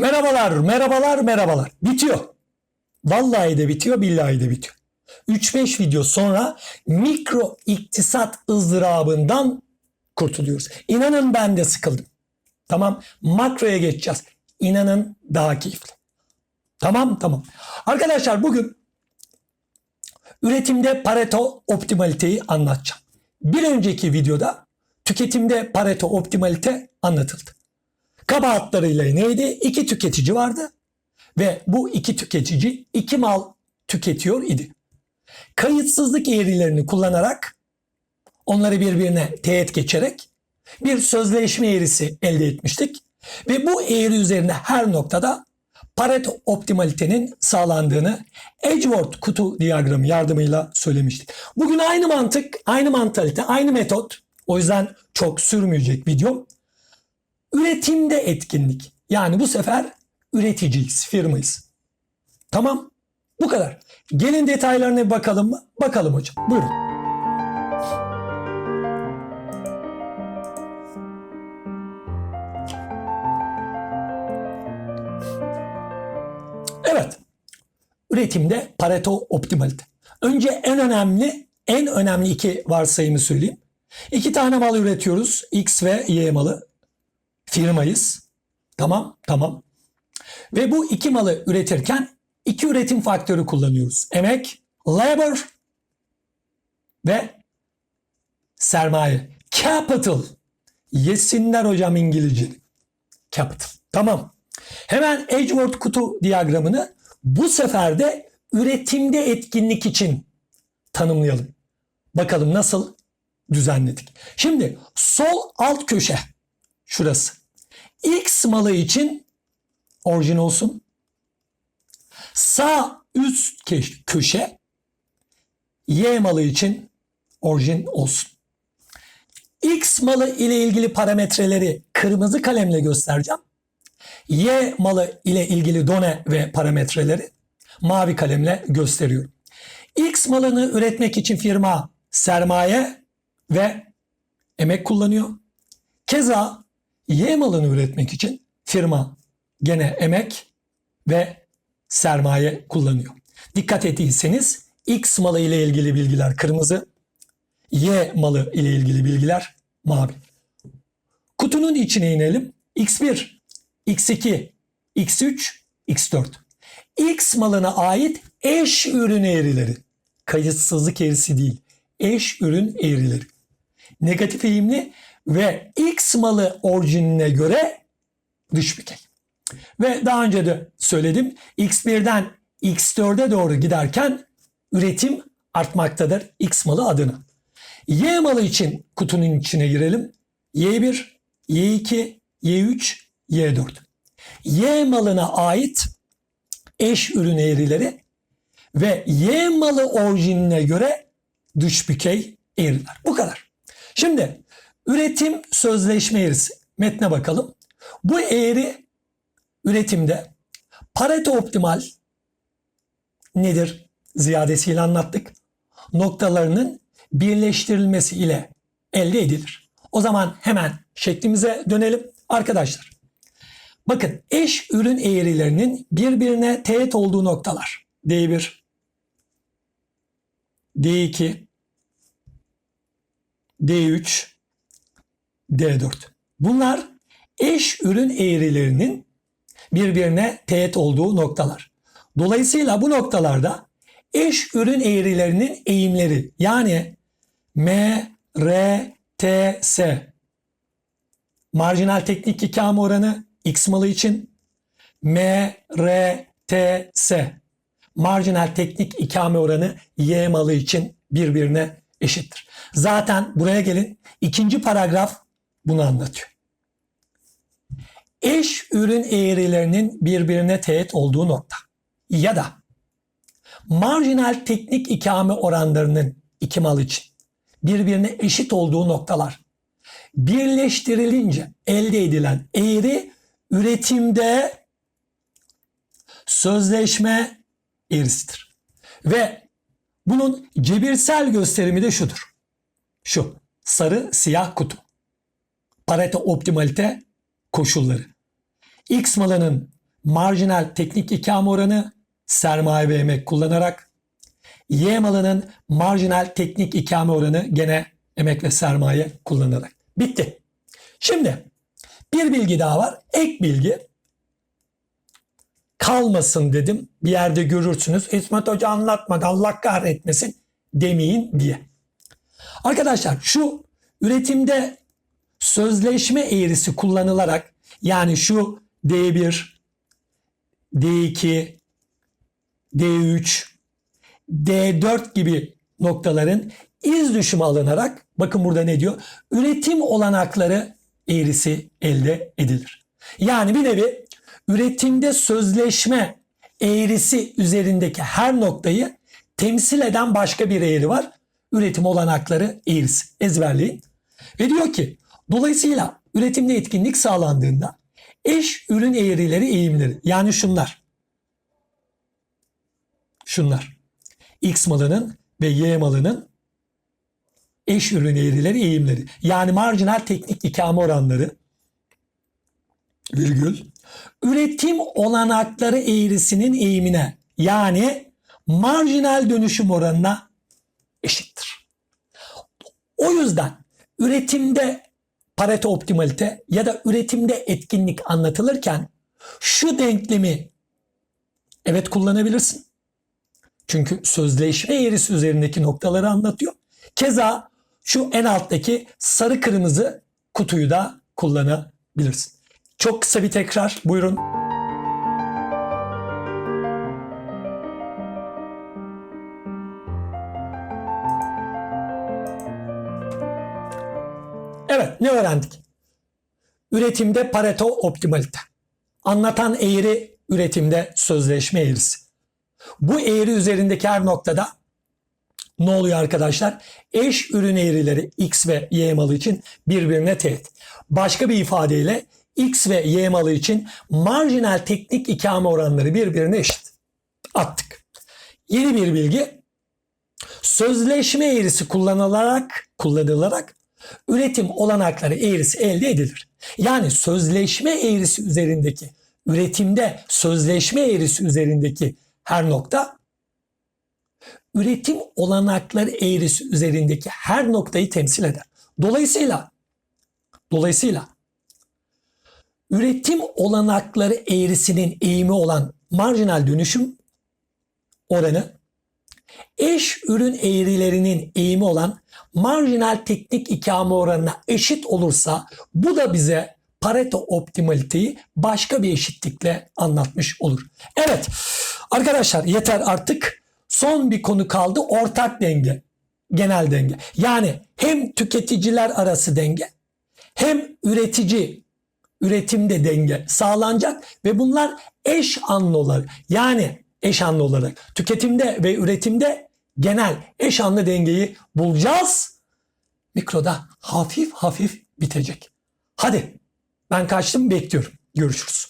Merhabalar, merhabalar, merhabalar. Bitiyor. Vallahi de bitiyor, billahi de bitiyor. 3-5 video sonra mikro iktisat ızdırabından kurtuluyoruz. İnanın ben de sıkıldım. Tamam, makroya geçeceğiz. İnanın daha keyifli. Tamam, tamam. Arkadaşlar bugün üretimde Pareto optimaliteyi anlatacağım. Bir önceki videoda tüketimde Pareto optimalite anlatıldı. Kaba hatlarıyla neydi? İki tüketici vardı ve bu iki tüketici iki mal tüketiyor idi. Kayıtsızlık eğrilerini kullanarak onları birbirine teğet geçerek bir sözleşme eğrisi elde etmiştik. Ve bu eğri üzerine her noktada Pareto optimalitenin sağlandığını Edgeworth kutu diyagramı yardımıyla söylemiştik. Bugün aynı mantık, aynı mantalite, aynı metot. O yüzden çok sürmeyecek videom. Üretimde etkinlik. Yani bu sefer üreticiyiz, firmayız. Tamam. Bu kadar. Gelin detaylarına bakalım mı? Bakalım hocam. Buyurun. Evet. Üretimde Pareto optimalite. Önce en önemli, en önemli iki varsayımı söyleyeyim. İki tane mal üretiyoruz. X ve Y malı. Firmayız. Tamam, tamam. Ve bu iki malı üretirken iki üretim faktörü kullanıyoruz. Emek, labor ve sermaye. Capital. Yesinler hocam İngilizce. Capital. Tamam. Hemen Edgeworth kutu diyagramını bu sefer de üretimde etkinlik için tanımlayalım. Bakalım nasıl düzenledik. Şimdi sol alt köşe şurası. X malı için orijin olsun. Sağ üst köşe Y malı için orijin olsun. X malı ile ilgili parametreleri kırmızı kalemle göstereceğim. Y malı ile ilgili done ve parametreleri mavi kalemle gösteriyorum. X malını üretmek için firma sermaye ve emek kullanıyor. Keza Y malını üretmek için firma gene emek ve sermaye kullanıyor. Dikkat ettiyseniz X malı ile ilgili bilgiler kırmızı, Y malı ile ilgili bilgiler mavi. Kutunun içine inelim. X1, X2, X3, X4. X malına ait eş ürün eğrileri. Kayıtsızlık eğrisi değil. Eş ürün eğrileri. Negatif eğimli ve X malı orijinine göre dış. Ve daha önce de söyledim. X1'den X4'e doğru giderken üretim artmaktadır X malı adına. Y malı için kutunun içine girelim. Y1, Y2, Y3, Y4. Y malına ait eş ürün eğrileri ve Y malı orijinine göre dış bükey eğriler. Bu kadar. Şimdi üretim sözleşme eğrisi. Metne bakalım. Bu eğri üretimde Pareto optimal nedir? Ziyadesiyle anlattık. Noktalarının birleştirilmesi ile elde edilir. O zaman hemen şeklimize dönelim. Arkadaşlar bakın eş ürün eğrilerinin birbirine teğet olduğu noktalar. D1, D2, D3, D4. Bunlar eş ürün eğrilerinin birbirine teğet olduğu noktalar. Dolayısıyla bu noktalarda eş ürün eğrilerinin eğimleri yani M, R, T, S marjinal teknik ikame oranı X malı için M, R, T, S marjinal teknik ikame oranı Y malı için birbirine eşittir. Zaten buraya gelin ikinci paragraf bunu anlatıyor. Eş ürün eğrilerinin birbirine teğet olduğu nokta ya da marjinal teknik ikame oranlarının iki mal için birbirine eşit olduğu noktalar birleştirilince elde edilen eğri üretimde sözleşme eğrisidir. Ve bunun cebirsel gösterimi de şudur. Şu sarı siyah kutu. Pareto optimalite koşulları. X malının marjinal teknik ikame oranı sermaye ve emek kullanarak Y malının marjinal teknik ikame oranı gene emek ve sermaye kullanarak. Bitti. Şimdi bir bilgi daha var. Ek bilgi. Kalmasın dedim. Bir yerde görürsünüz. İsmet Hoca anlatmadı. Allah kahretmesin demeyin diye. Arkadaşlar şu üretimde sözleşme eğrisi kullanılarak yani şu D1, D2, D3, D4 gibi noktaların iz düşümü alınarak bakın burada ne diyor? Üretim olanakları eğrisi elde edilir. Yani bir nevi üretimde sözleşme eğrisi üzerindeki her noktayı temsil eden başka bir eğri var. Üretim olanakları eğrisi. Ezberleyin. Ve diyor ki dolayısıyla üretimde etkinlik sağlandığında eş ürün eğrileri eğimleri yani şunlar. Şunlar. X malının ve Y malının eş ürün eğrileri eğimleri. Yani marjinal teknik ikame oranları virgül üretim olanakları eğrisinin eğimine yani marjinal dönüşüm oranına eşittir. O yüzden üretimde Pareto optimalite ya da üretimde etkinlik anlatılırken şu denklemi evet kullanabilirsin. Çünkü sözleşme eğrisi üzerindeki noktaları anlatıyor. Keza şu en alttaki sarı kırmızı kutuyu da kullanabilirsin. Çok kısa bir tekrar buyurun. Ne öğrendik? Üretimde Pareto optimalite. Anlatan eğri üretimde sözleşme eğrisi. Bu eğri üzerindeki her noktada ne oluyor arkadaşlar? Eş ürün eğrileri X ve Y malı için birbirine teğet. Başka bir ifadeyle X ve Y malı için marjinal teknik ikame oranları birbirine eşit. Attık. Yeni bir bilgi. Sözleşme eğrisi kullanılarak kullanılarak üretim olanakları eğrisi elde edilir. Yani sözleşme eğrisi üzerindeki üretimde sözleşme eğrisi üzerindeki her nokta üretim olanakları eğrisi üzerindeki her noktayı temsil eder. Dolayısıyla dolayısıyla üretim olanakları eğrisinin eğimi olan marjinal dönüşüm oranı eş ürün eğrilerinin eğimi olan marjinal teknik ikame oranına eşit olursa bu da bize Pareto optimaliteyi başka bir eşitlikle anlatmış olur. Evet arkadaşlar yeter artık. Son bir konu kaldı ortak denge. Genel denge. Yani hem tüketiciler arası denge hem üretici üretimde denge sağlanacak ve bunlar eş anlı yani eş anlı olarak tüketimde ve üretimde genel eş anlı dengeyi bulacağız. Mikroda hafif hafif bitecek. Hadi ben kaçtım bekliyorum. Görüşürüz.